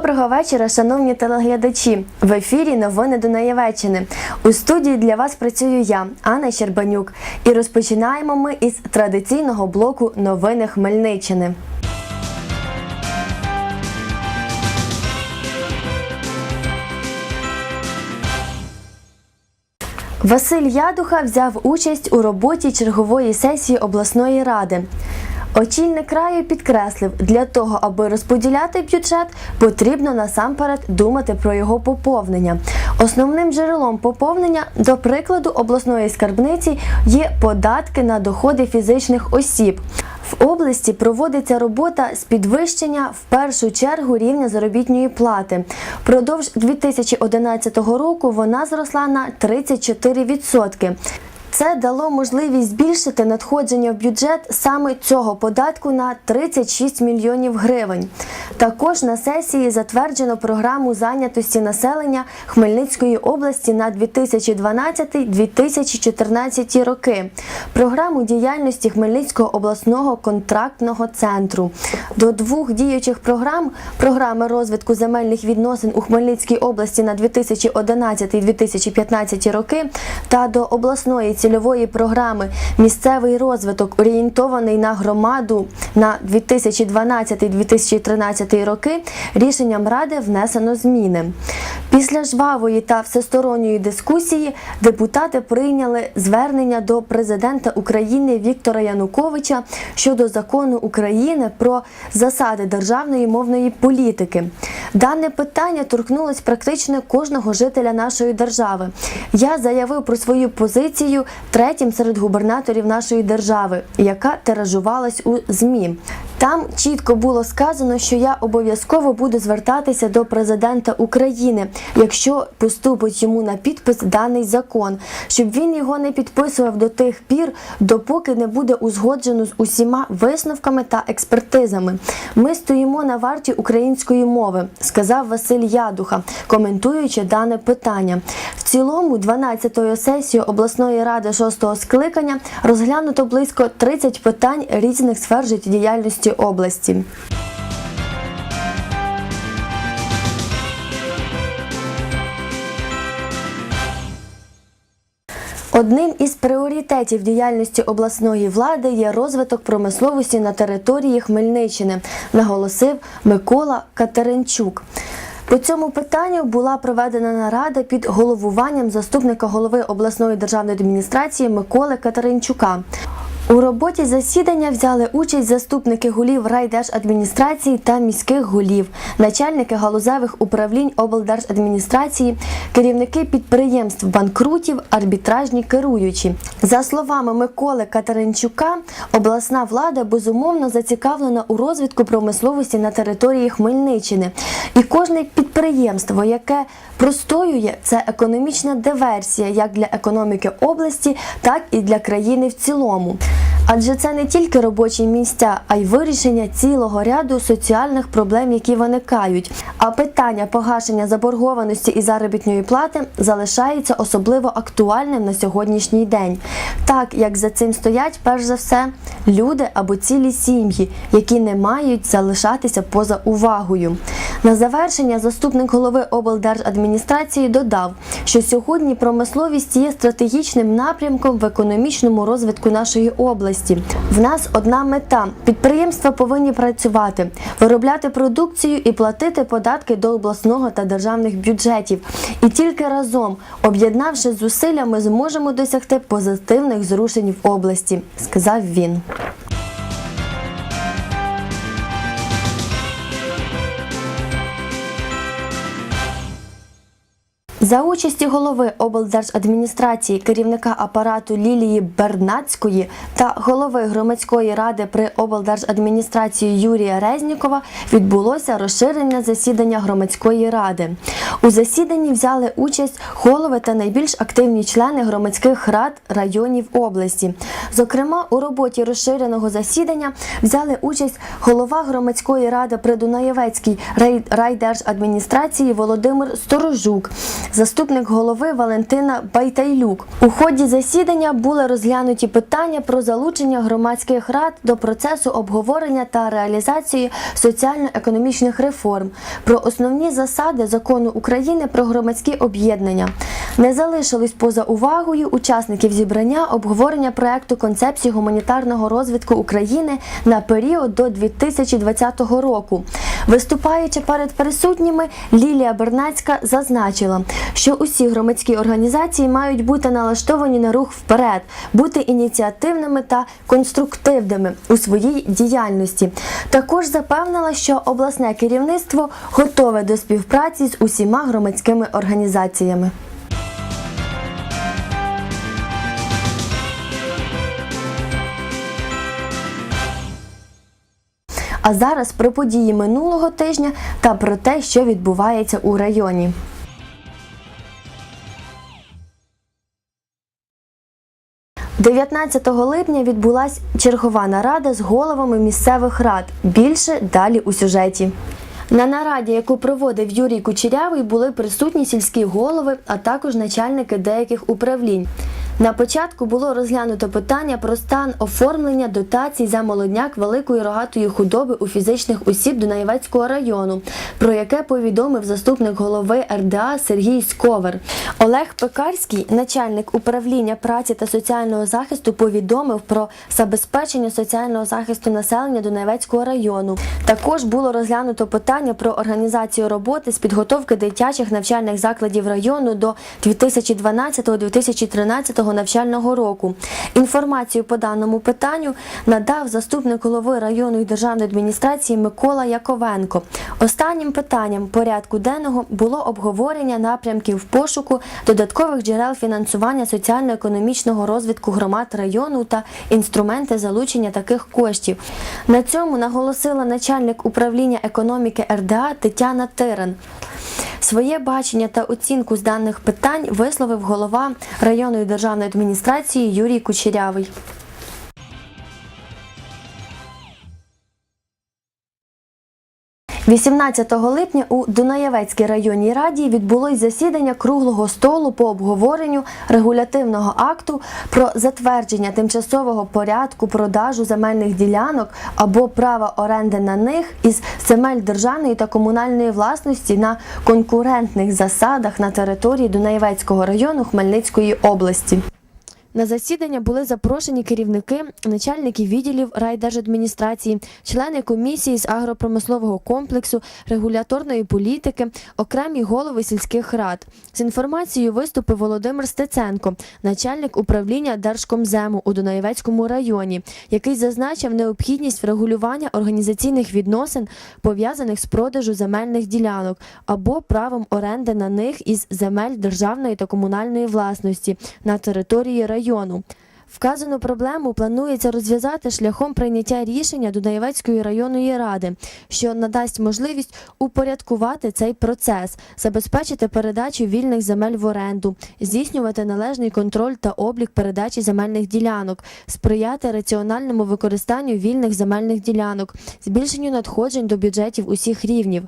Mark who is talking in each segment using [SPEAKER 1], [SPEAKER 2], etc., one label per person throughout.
[SPEAKER 1] Доброго вечора, шановні телеглядачі. В ефірі новини Дунаєвеччини. У студії для вас працюю я, Анна Щербанюк. І розпочинаємо ми із традиційного блоку новини Хмельниччини. Василь Ядуха взяв участь у роботі чергової сесії обласної ради. Очільник краю підкреслив, для того, аби розподіляти бюджет, потрібно насамперед думати про його поповнення. Основним джерелом поповнення, до прикладу, обласної скарбниці є податки на доходи фізичних осіб. В області проводиться робота з підвищення в першу чергу рівня заробітної плати. Продовж 2011 року вона зросла на 34%. Це дало можливість збільшити надходження в бюджет саме цього податку на 36 мільйонів гривень. Також на сесії затверджено програму зайнятості населення Хмельницької області на 2012-2014 роки, програму діяльності Хмельницького обласного контрактного центру. До двох діючих програм програми розвитку земельних відносин у Хмельницькій області на 2011-2015 роки та до обласної цільової програми Місцевий розвиток орієнтований на громаду на 2012-2013 роки рішенням Ради внесено зміни. Після жвавої та всесторонньої дискусії депутати прийняли звернення до президента України Віктора Януковича щодо закону України про засади державної мовної політики. Дане питання торкнулось практично кожного жителя нашої держави. Я заявив про свою позицію третім серед губернаторів нашої держави, яка тиражувалась у ЗМІ. Там чітко було сказано, що я обов'язково буду звертатися до президента України, якщо поступить йому на підпис даний закон, щоб він його не підписував до тих пір, допоки не буде узгоджено з усіма висновками та експертизами. Ми стоїмо на варті української мови, сказав Василь Ядуха, коментуючи дане питання. В цілому, 12-ю сесію обласної ради 6-го скликання розглянуто близько 30 питань різних сфер життєдіяльності області. Одним із пріоритетів діяльності обласної влади є розвиток промисловості на території Хмельниччини, наголосив Микола Катеринчук. По цьому питанню була проведена нарада під головуванням заступника голови обласної державної адміністрації Миколи Катеринчука. У роботі засідання взяли участь заступники голів райдержадміністрації та міських голів, начальники галузевих управлінь облдержадміністрації, керівники підприємств банкрутів, арбітражні керуючі. За словами Миколи Катеринчука, обласна влада безумовно зацікавлена у розвитку промисловості на території Хмельниччини. І кожне підприємство, яке простоює, це економічна диверсія як для економіки області, так і для країни в цілому. Адже це не тільки робочі місця, а й вирішення цілого ряду соціальних проблем, які виникають. А питання погашення заборгованості і заробітної плати залишається особливо актуальним на сьогоднішній день, так як за цим стоять перш за все люди або цілі сім'ї, які не мають залишатися поза увагою. На завершення заступник голови облдержадміністрації додав, що сьогодні промисловість є стратегічним напрямком в економічному розвитку нашої області. В нас одна мета: підприємства повинні працювати, виробляти продукцію і платити податки до обласного та державних бюджетів. І тільки разом, об'єднавши зусилля, ми зможемо досягти позитивних зрушень в області, сказав він. За участі голови облдержадміністрації, керівника апарату Лілії Бернацької та голови громадської ради при облдержадміністрації Юрія Резнікова відбулося розширене засідання громадської ради. У засіданні взяли участь голови та найбільш активні члени громадських рад районів області. Зокрема, у роботі розширеного засідання взяли участь голова громадської ради при Дунаєвецькій райдержадміністрації Володимир Сторожук, заступник голови Валентина Байтайлюк. У ході засідання були розглянуті питання про залучення громадських рад до процесу обговорення та реалізації соціально-економічних реформ, про основні засади закону України про громадські об'єднання. Не залишились поза увагою учасників зібрання обговорення проекту концепції гуманітарного розвитку України на період до 2020 року. Виступаючи перед присутніми, Лілія Бернацька зазначила, що усі громадські організації мають бути налаштовані на рух вперед, бути ініціативними та конструктивними у своїй діяльності. Також запевнила, що обласне керівництво готове до співпраці з усіма громадськими організаціями. А зараз про події минулого тижня та про те, що відбувається у районі. – 19 липня відбулася чергова нарада з головами місцевих рад. Більше далі у сюжеті. На нараді, яку проводив Юрій Кучерявий, були присутні сільські голови, а також начальники деяких управлінь. На початку було розглянуто питання про стан оформлення дотацій за молодняк великої рогатої худоби у фізичних осіб Дунаєвецького району, про яке повідомив заступник голови РДА Сергій Сковер. Олег Пекарський, начальник управління праці та соціального захисту, повідомив про забезпечення соціального захисту населення Дунаєвецького району. Також було розглянуто питання про організацію роботи з підготовки дитячих навчальних закладів району до 2012-2013 навчального року. Інформацію по даному питанню надав заступник голови районної державної адміністрації Микола Яковенко. Останнім питанням порядку денного було обговорення напрямків пошуку додаткових джерел фінансування соціально-економічного розвитку громад району та інструменти залучення таких коштів. На цьому наголосила начальник управління економіки РДА Тетяна Тиран. Своє бачення та оцінку з даних питань висловив голова районної державної адміністрації Юрій Кучерявий. – 18 липня у Дунаєвецькій районній раді відбулось засідання круглого столу по обговоренню регулятивного акту про затвердження тимчасового порядку продажу земельних ділянок або права оренди на них із земель державної та комунальної власності на конкурентних засадах на території Дунаєвецького району Хмельницької області. На засідання були запрошені керівники, начальники відділів райдержадміністрації, члени комісії з агропромислового комплексу, регуляторної політики, окремі голови сільських рад. З інформацією виступив Володимир Стеценко, начальник управління Держкомзему у Дунаєвецькому районі, який зазначив необхідність врегулювання організаційних відносин, пов'язаних з продажу земельних ділянок або правом оренди на них із земель державної та комунальної власності на території району району. Вказану проблему планується розв'язати шляхом прийняття рішення Дунаєвецької районної ради, що надасть можливість упорядкувати цей процес, забезпечити передачу вільних земель в оренду, здійснювати належний контроль та облік передачі земельних ділянок, сприяти раціональному використанню вільних земельних ділянок, збільшенню надходжень до бюджетів усіх рівнів.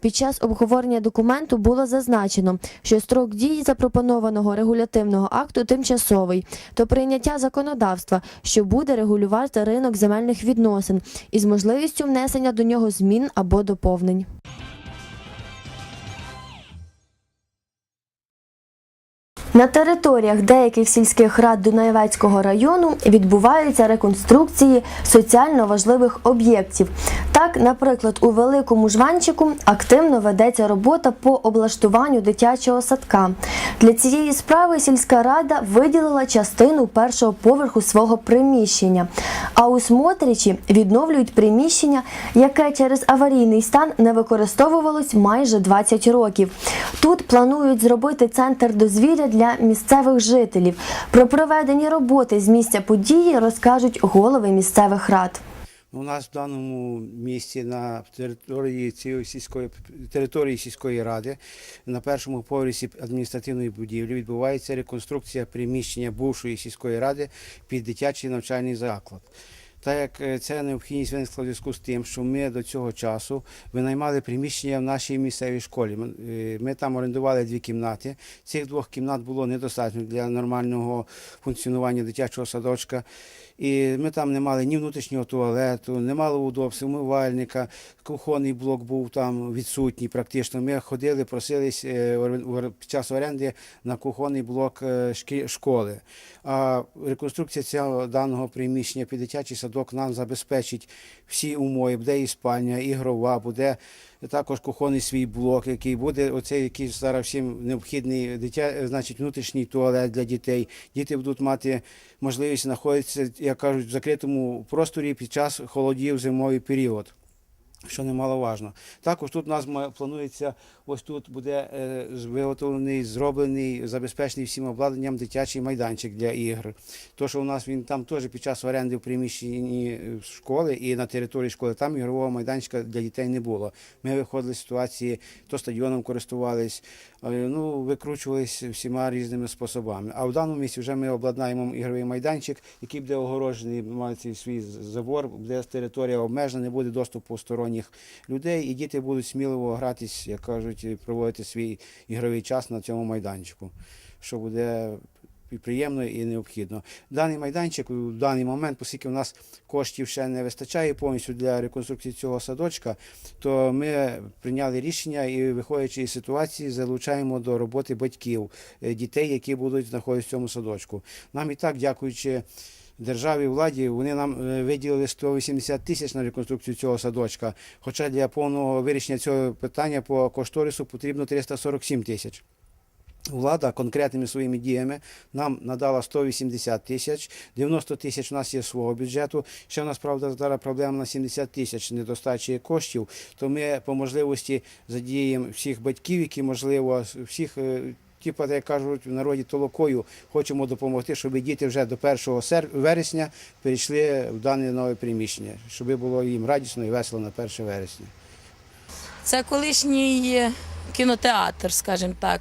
[SPEAKER 1] Під час обговорення документу було зазначено, що строк дії запропонованого регулятивного акту тимчасовий, то прийняття законодавства, що буде регулювати ринок земельних відносин із можливістю внесення до нього змін або доповнень. На територіях деяких сільських рад Дунаєвецького району відбуваються реконструкції соціально важливих об'єктів. Так, наприклад, у Великому Жванчику активно ведеться робота по облаштуванню дитячого садка. Для цієї справи сільська рада виділила частину першого поверху свого приміщення. А у Смотричі відновлюють приміщення, яке через аварійний стан не використовувалось майже 20 років. Тут планують зробити центр дозвілля для місцевих жителів. Про проведені роботи з місця події розкажуть голови місцевих рад.
[SPEAKER 2] У нас в даному місці на території цієї сільської території сільської ради на першому поверсі адміністративної будівлі відбувається реконструкція приміщення бувшої сільської ради під дитячий навчальний заклад. Так як це необхідність виникла в зв'язку з тим, що ми до цього часу винаймали приміщення в нашій місцевій школі. Ми, е, там орендували дві кімнати. Цих двох кімнат було недостатньо для нормального функціонування дитячого садочка. І ми там не мали ні внутрішнього туалету, не мали удобств, умивальника, кухонний блок був там відсутній практично. Ми ходили, просились е, під час оренди на кухонний блок е, школи. А реконструкція цього даного приміщення під дитячий садок нам забезпечить всі умови, буде і спальня, і ігрова, буде також кухонний свій блок, який буде оцей, який зараз всім необхідний дитя, значить, внутрішній туалет для дітей. Діти будуть мати можливість знаходитися, як кажуть, в закритому просторі під час холодів зимовий період. Що немаловажно. Також тут у нас планується, ось тут буде е, виготовлений, зроблений, забезпечений всім обладнанням дитячий майданчик для ігр. То, що у нас він там теж під час оренди в приміщенні е, школи і на території школи, там ігрового майданчика для дітей не було. Ми виходили з ситуації, то стадіоном користувались, е, ну, викручувались всіма різними способами. А в даному місці вже ми обладнаємо ігровий майданчик, який буде огорожений, має свій забор, буде територія обмежена, не буде доступу сторонніх людей, і діти будуть сміливо гратись, як кажуть, проводити свій ігровий час на цьому майданчику, що буде приємно і необхідно. Даний майданчик у даний момент, оскільки у нас коштів ще не вистачає повністю для реконструкції цього садочка, то ми прийняли рішення і, виходячи із ситуації, залучаємо до роботи батьків е, дітей, які будуть знаходитися в цьому садочку. Нам і так, дякуючи державі, владі, вони нам е, виділили 180 тисяч на реконструкцію цього садочка. Хоча для повного вирішення цього питання по кошторису потрібно 347 тисяч. Влада конкретними своїми діями нам надала 180 тисяч, 90 тисяч у нас є свого бюджету. Ще в нас правда зараз проблема на 70 тисяч недостачі коштів. То ми по можливості задіємо всіх батьків, які можливо всіх. Типу, як кажуть в народі толокою, хочемо допомогти, щоб діти вже до 1 сер- вересня перейшли в дане нове приміщення, щоб було їм радісно і весело на 1 вересня.
[SPEAKER 3] Це колишній кінотеатр, скажімо так.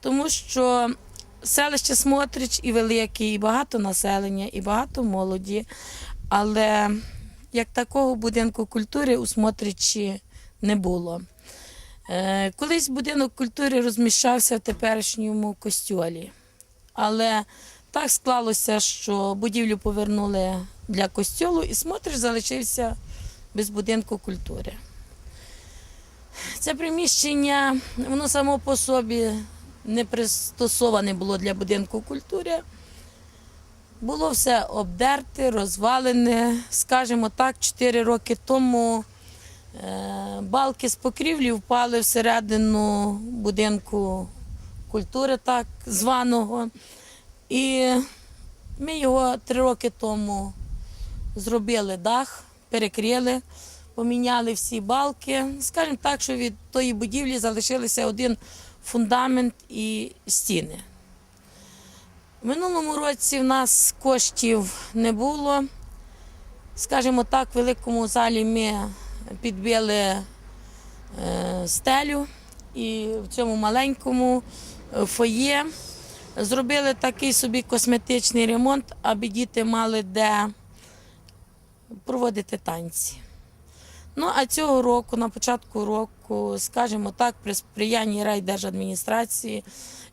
[SPEAKER 3] Тому що селище Смотрич і велике, і багато населення, і багато молоді. Але як такого будинку культури у Смотричі не було. Е, Колись будинок культури розміщався в теперішньому костьолі. Але так склалося, що будівлю повернули для костьолу, і Смотрич залишився без будинку культури. Це приміщення, воно само по собі не пристосоване було для будинку культури. Було все обдерте, розвалене. Скажімо так, 4 роки тому балки з покрівлі впали всередину будинку культури, так званого. І ми його три роки тому зробили дах, перекрили поміняли всі балки. Скажімо так, що від тої будівлі залишилися один фундамент і стіни. В минулому році в нас коштів не було. Скажімо так, в великому залі ми підбили е, стелю і в цьому маленькому е, фоє зробили такий собі косметичний ремонт, аби діти мали де проводити танці. Ну а цього року, на початку року, скажімо так, при сприянні райдержадміністрації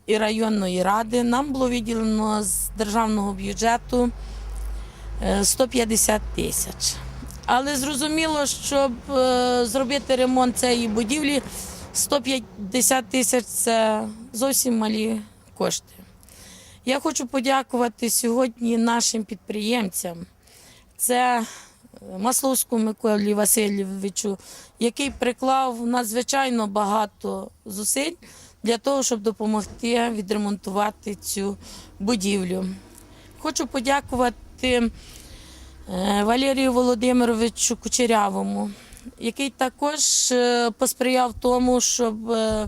[SPEAKER 3] і районної ради нам було виділено з державного бюджету е, 150 тисяч. Але зрозуміло, щоб е, зробити ремонт цієї будівлі, 150 тисяч це зовсім малі кошти. Я хочу подякувати сьогодні нашим підприємцям. Це Масловському Миколі Васильовичу, який приклав надзвичайно багато зусиль для того, щоб допомогти відремонтувати цю будівлю. Хочу подякувати е, Валерію Володимировичу Кучерявому, який також е, посприяв тому, щоб е,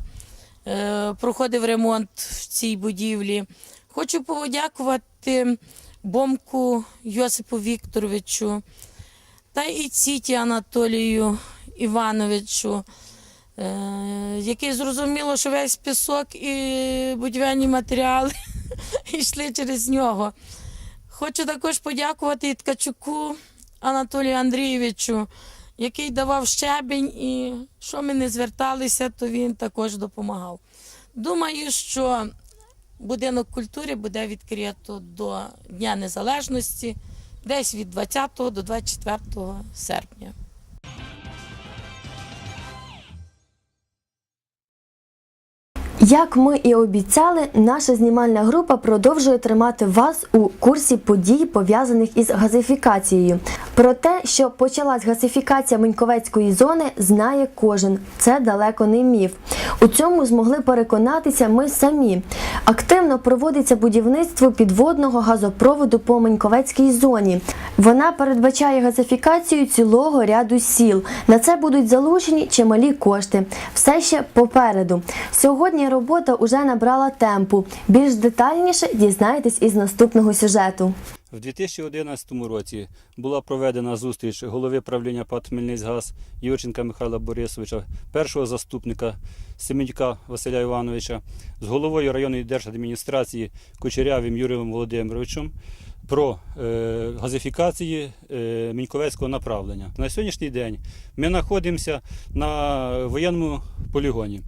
[SPEAKER 3] е, проходив ремонт в цій будівлі. Хочу подякувати Бомку Йосипу Вікторовичу та і Ціті Анатолію Івановичу, е, який зрозуміло, що весь пісок і будівельні матеріали йшли через нього. Хочу також подякувати і Ткачуку Анатолію Андрійовичу, який давав щебінь, і що ми не зверталися, то він також допомагав. Думаю, що будинок культури буде відкрито до Дня Незалежності десь від 20 до 24 серпня.
[SPEAKER 1] Як ми і обіцяли, наша знімальна група продовжує тримати вас у курсі подій, пов'язаних із газифікацією. Про те, що почалась газифікація Меньковецької зони, знає кожен. Це далеко не міф. У цьому змогли переконатися ми самі. Активно проводиться будівництво підводного газопроводу по Меньковецькій зоні. Вона передбачає газифікацію цілого ряду сіл. На це будуть залучені чималі кошти. Все ще попереду. Сьогодні робота уже набрала темпу. Більш детальніше дізнаєтесь із наступного сюжету.
[SPEAKER 4] В 2011 році була проведена зустріч голови правління ПАТ «Хмельницьгаз» Юрченка Михайла Борисовича, першого заступника Семенюка Василя Івановича з головою районної держадміністрації Кучерявим Юрієм Володимировичем про е, газифікації е, Міньковецького направлення. На сьогоднішній день ми знаходимося на воєнному полігоні.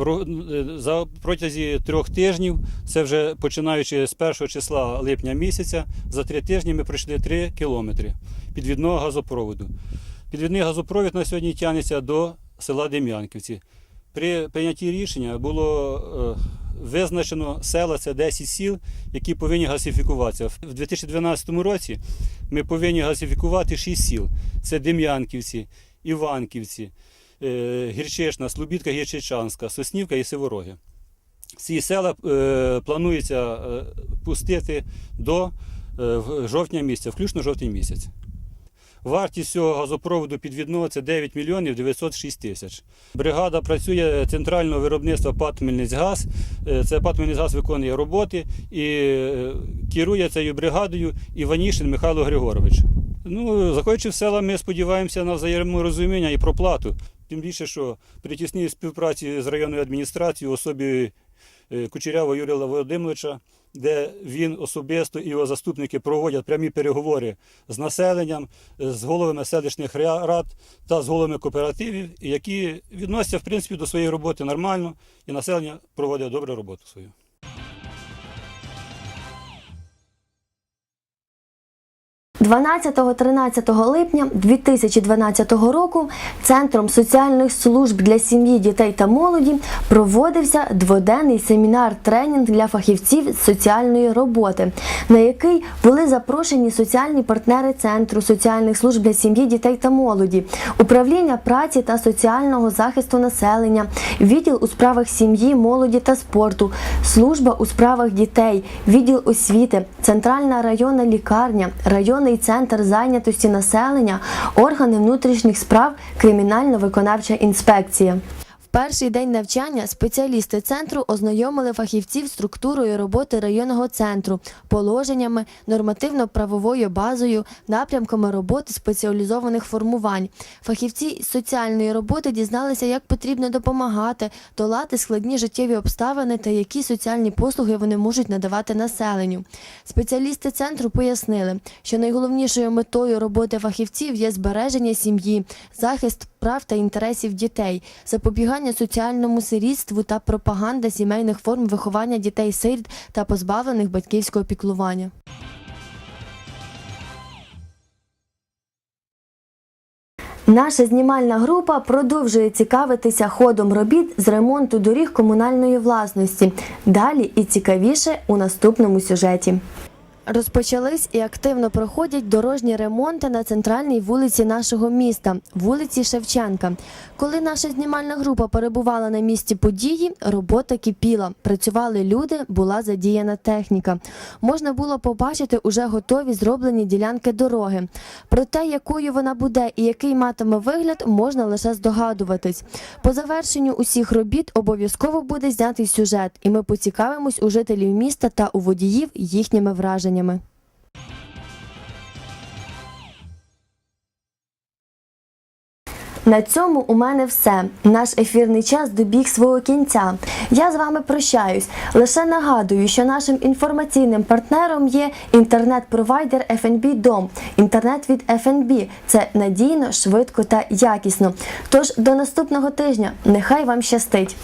[SPEAKER 4] Е, за протязі трьох тижнів, це вже починаючи з 1 числа липня місяця, за три тижні ми пройшли 3 кілометри підвідного газопроводу. Підвідний газопровід на сьогодні тягнеться до села Дем'янківці. При прийнятті рішення було визначено села, це 10 сіл, які повинні газифікуватися. В 2012 році ми повинні газифікувати 6 сіл: це Дем'янківці, Іванківці, е, Гірчишна, Слобідка Гірчичанська, Соснівка і Сивороги. Ці села е, планується е, пустити до жовтня місяця, включно жовтень місяць. Вартість цього газопроводу підвідного це 9 мільйонів 906 тисяч. Бригада працює центрального виробництва ПАТ «Хмельницькгаз». Е, Це ПАТ «Хмельницькгаз» виконує роботи і е, керує цією бригадою Іванішин Михайло Григорович. Ну, заходячи в села, ми сподіваємося на взаєморозуміння і проплату. Тим більше, що при тісній співпраці з районною адміністрацією, особі е, Кучерява Юрія Володимировича, де він особисто і його заступники проводять прямі переговори з населенням, з головами селищних ра- рад та з головами кооперативів, які відносяться в принципі до своєї роботи нормально, і населення проводить добру роботу свою.
[SPEAKER 1] – 12-13 липня 2012 року Центром соціальних служб для сім'ї, дітей та молоді проводився дводенний семінар-тренінг для фахівців соціальної роботи, на який були запрошені соціальні партнери Центру соціальних служб для сім'ї, дітей та молоді, управління праці та соціального захисту населення, відділ у справах сім'ї, молоді та спорту, служба у справах дітей, відділ освіти, центральна районна лікарня, районний центр зайнятості населення, органи внутрішніх справ, кримінально-виконавча інспекція. Перший день навчання спеціалісти центру ознайомили фахівців структурою роботи районного центру, положеннями, нормативно-правовою базою, напрямками роботи спеціалізованих формувань. Фахівці соціальної роботи дізналися, як потрібно допомагати, долати складні життєві обставини та які соціальні послуги вони можуть надавати населенню. Спеціалісти центру пояснили, що найголовнішою метою роботи фахівців є збереження сім'ї, захист прав та інтересів дітей, запобігання соціальному сирітству та пропаганда сімейних форм виховання дітей сиріт та позбавлених батьківського піклування. Наша знімальна група продовжує цікавитися ходом робіт з ремонту доріг комунальної власності. Далі і цікавіше у наступному сюжеті. Розпочались і активно проходять дорожні ремонти на центральній вулиці нашого міста, вулиці Шевченка. Коли наша знімальна група перебувала на місці події, робота кипіла. Працювали люди, була задіяна техніка. Можна було побачити уже готові зроблені ділянки дороги. Про те, якою вона буде і який матиме вигляд, можна лише здогадуватись. По завершенню усіх робіт обов'язково буде знятий сюжет, і ми поцікавимось у жителів міста та у водіїв їхніми враженнями. На цьому у мене все. Наш ефірний час добіг свого кінця. Я з вами прощаюсь. Лише нагадую, що нашим інформаційним партнером є інтернет-провайдер FNB Дом. Інтернет від FNB – це надійно, швидко та якісно. Тож до наступного тижня. Нехай вам щастить!